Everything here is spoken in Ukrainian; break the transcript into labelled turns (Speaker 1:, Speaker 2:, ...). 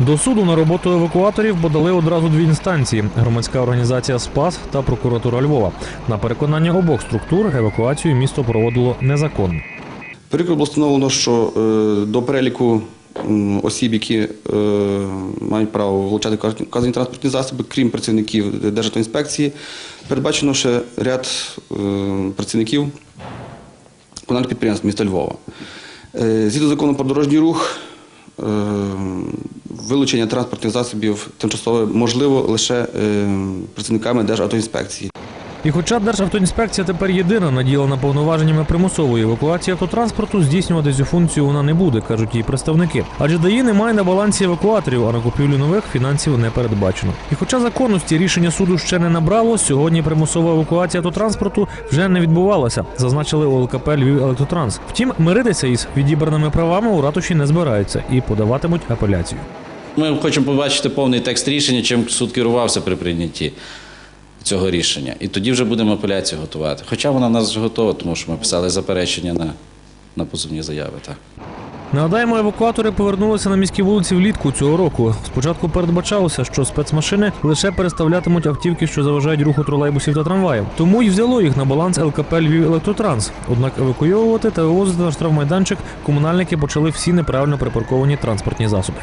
Speaker 1: До суду на роботу евакуаторів подали одразу дві інстанції: громадська організація Спас та прокуратура Львова. На переконання обох структур евакуацію місто проводило незаконно.
Speaker 2: Було встановлено, що е, до переліку осіб, які е, мають право вилучати вказані- транспортні засоби, крім працівників Державтоінспекції, передбачено ще ряд е, працівників комунальних підприємств міста Львова. Згідно закону про дорожній рух, вилучення транспортних засобів тимчасово можливо лише е, працівниками Державтоінспекції.
Speaker 1: І хоча Державтоінспекція тепер єдина наділена повноваженнями примусової евакуації автотранспорту, здійснювати цю функцію вона не буде, кажуть її представники. Адже ДАІ немає на балансі евакуаторів, а на купівлю нових фінансів не передбачено. І хоча законності рішення суду ще не набрало, сьогодні примусова евакуація автотранспорту вже не відбувалася, зазначили у ЛКП Львів Електротранс. Втім, миритися із відібраними правами у ратуші не збираються і подаватимуть апеляцію.
Speaker 3: Ми хочемо побачити повний текст рішення, чим суд керувався при прийнятті цього рішення. І тоді вже будемо апеляцію готувати. Хоча вона в нас вже готова, тому що ми писали заперечення на, на позовні заяви. Так.
Speaker 1: Нагадаємо, евакуатори повернулися на міські вулиці влітку цього року. Спочатку передбачалося, що спецмашини лише переставлятимуть автівки, що заважають руху тролейбусів та трамваїв. Тому й взяло їх на баланс ЛКП Львів Електротранс. Однак евакуйовувати та вивозити на штрафмайданчик комунальники почали всі неправильно припарковані транспортні засоби.